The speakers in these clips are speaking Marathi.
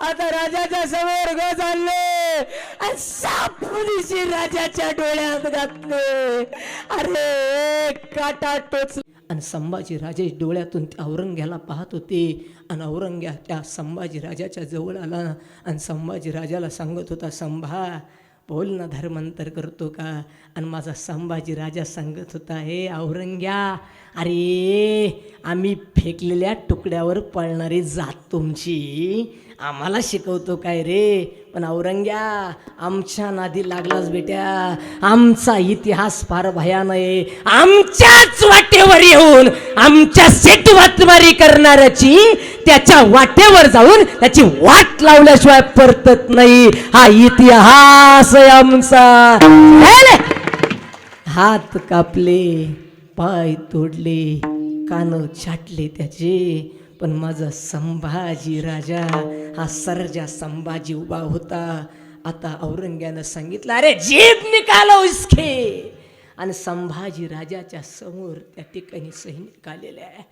आता राजाच्या समोर ग चालले. आणि राजाच्या डोळ्यात घातले. अरे काटा टोच आणि संभाजी राजे डोळ्यातून औरंग्याला पाहत होते. आणि औरंग्या त्या संभाजी राजाच्या जवळ आला. आणि संभाजी राजाला सांगत होता संभा बोल ना धर्मांतर करतो का? आणि माझा संभाजी राजा सांगत होता हे औरंग्या अरे आम्ही फेकलेल्या तुकड्यावर पळणारी जात तुमची. आम्हाला शिकवतो काय रे? पण औरंग्या आमच्या नादी लागलाच बेट्या. आमचा इतिहास फार भयान आहे. आमच्याच वाटेवर येऊन आमच्या सेट वाटमारी करणाऱ्याची त्याच्या वाटेवर जाऊन त्याची वाट लावल्याशिवाय परतत नाही. हा इतिहास आहे आमचा. हात कापले पाय तोडले कान छाटले त्याचे. पण माझा संभाजी राजा हा सरजा संभाजी उभा होता. आता औरंग्यानं सांगितलं अरे जीभ निकालो इसके. आणि संभाजी राजाच्या समोर त्या ठिकाणी सैनिक आलेले आहे.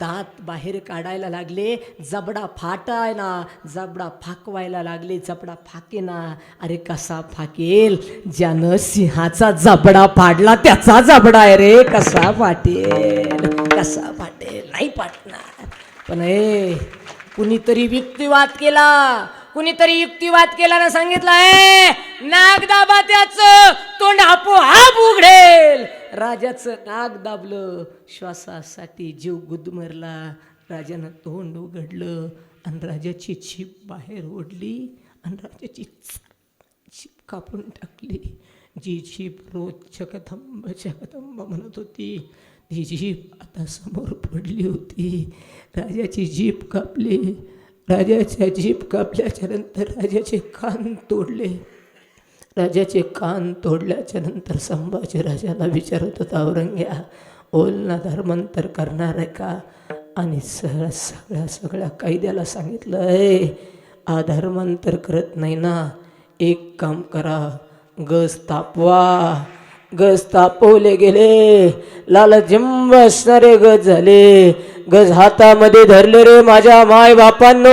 दात बाहेर काढायला लागले जबडा फाटाय ना जबडा फाकवायला लागले जबडा फाकेना. अरे कसा फाकेल? ज्यानं सिंहाचा जबडा फाडला त्याचा जबडा आहे रे. कसा फाटेल? कसा फाटेल? नाही फाटणार. पण हे कुणीतरी युक्तिवाद केला. कुणीतरी युक्तिवाद केला ना सांगितलं नाग दाबा त्याच तोंड आपोआप उघडेल. राजाचं नाग दाबलं श्वासासाठी जीव गुदमरला. राजानं तोंड उघडलं आणि राजाची छीप बाहेर ओढली आणि राजाची छीप कापून टाकली. जी छीप रोज जगदंब जगदंब म्हणत होती ती जीप आता समोर पडली होती. राजाची जीप कापली. राजाच्या जीप कापल्याच्या नंतर राजाचे कान तोडले. राजाचे कान तोडल्याच्या नंतर संभाजी राजाला विचारत होता औरंग्या ओलना धर्मांतर करणार आहे का? आणि सगळ्या सगळ्या सगळ्या कैद्याला सांगितलं आहे आ धर्मांतर करत नाही ना. एक काम करा. गज तापवा. गज तापवले गेले. लाल जिंब असणारे गज झाले. गज हातामध्ये धरले रे माझ्या माय बापांनो.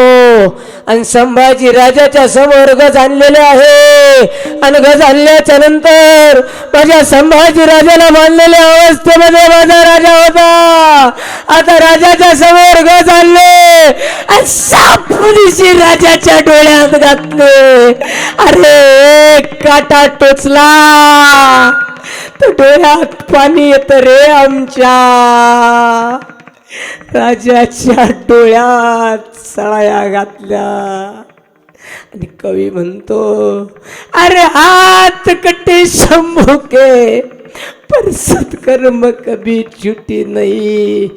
आणि संभाजी राजाच्या समोर गज आणलेले आहे. आणि गज आणल्याच्या नंतर माझ्या संभाजी राजाला मानलेल्या अवस्थेमध्ये माझा राजा होता. आता राजाच्या समोर गज आणले. आणि सापुरीशी राजाच्या डोळ्यात घातले. अरे काटा टोचला. तर डोळ्यात पाणी येत रे आमच्या. राजाच्या डोळ्यात सळाया घातल्या. आणि कवी म्हणतो अरे हात कटे शंभुके पर सत्कर्म कभी छुटी नाही.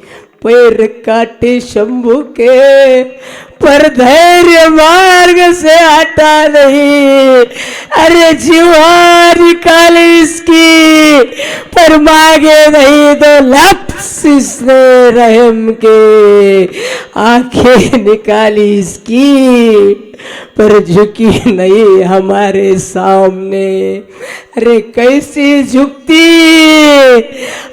पैर काटे शंभू के पर धैर्य मार्ग से हटा नहीं। अरे जीवा निकाल इसकी पर मांगे नहीं तो लफ्स इसने रहम के। आंखें निकाली इसकी। पर झुकी नहीं हमारे सामने। अरे कैसी झुकती?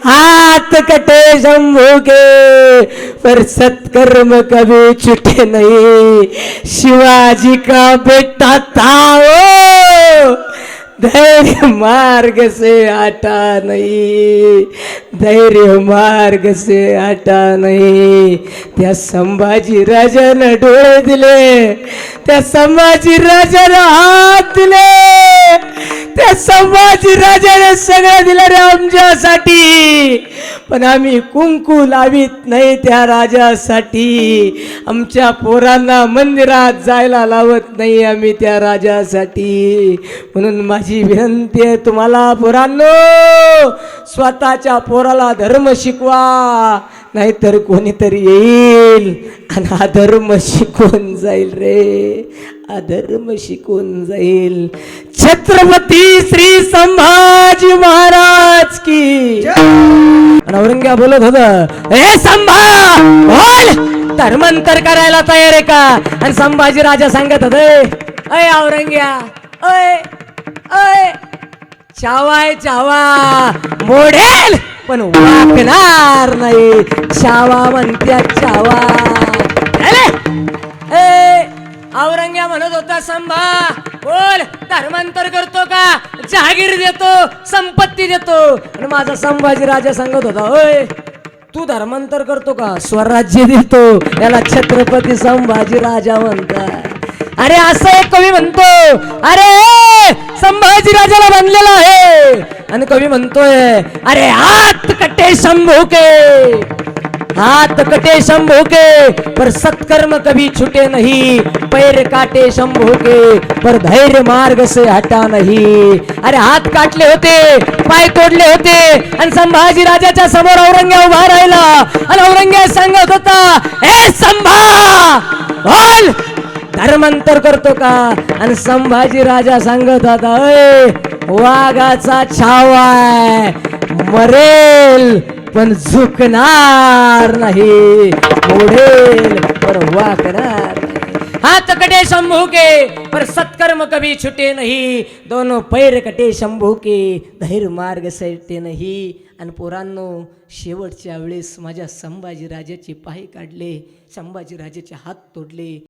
हाथ कटे शंभू के, पर सत्कर्म कभी छुटे नहीं। शिवाजी का बेटा था वो धैर्य मार्ग से हटा नहीं धैर्य मार्ग से हटा नाही। त्या संभाजी राजानं डोळे दिले त्या संभाजी राजानं हात दिले। त्या संभाजी राजाने सगळं दिलं रे आमच्यासाठी. पण आम्ही कुंकू लावित नाही त्या राजासाठी. आमच्या पोरांना मंदिरात जायला लावत नाही आम्ही त्या राजासाठी. म्हणून माझी विनंती आहे तुम्हाला पोरांनो स्वतःच्या पोराला धर्म शिकवा. नाहीतर कोणीतरी येईल आणि अधर्म शिकून जाईल रे? अधर्म शिकून जाईल? छत्रपती श्री संभाजी महाराज की. औरंग्या बोलत होत हे संभा बोल. धर्मांतर करायला तयार आहे का? आणि संभाजी राजा सांगत होते अय औरंग्या अय अय. चावाय चावा. मोडेल. पण वाकणार नाही. छावा म्हणत्या छावा ए औरंग्या म्हणत होता संभा बोल धर्मांतर करतो का? जहागीर देतो संपत्ती देतो. आणि माझा संभाजी राजा सांगत होता होय तू धर्मांतर करतो का? स्वराज्य देतो. याला छत्रपती संभाजी राजा म्हणतात. अरे असं एक कवी म्हणतो अरे संभाजी राजाला बनलेला आहे. आणि कवी म्हणतोय अरे हात कटे शंभू के हात कटे शंभू के पर सत्कर्म कभी छुटे नहीं पैर काटे शंभू के पर धैर्य मार्ग से हटा नहीं। अरे हात काटले होते पाय तोडले होते आणि संभाजी राजाच्या समोर औरंग्या उभा राहिला आणि औरंग्या सांगत होता हे संभा बोल धर्मांतर करतो का? आणि संभाजी राजा सांगत होता "अय, वाघाचा छावाय मरेल पण झुकणार नाही मोडेल पण वाकणार हात कटे शंभू के पर सत्कर्म कभी छुटे नाही. दोनों पैर कटे शंभू के धैर्य मार्ग सटे नाही. आणि पोरांनो शेवटच्या वेळेस माझ्या संभाजीराजाचे पाय काढले संभाजीराजाचे हात तोडले.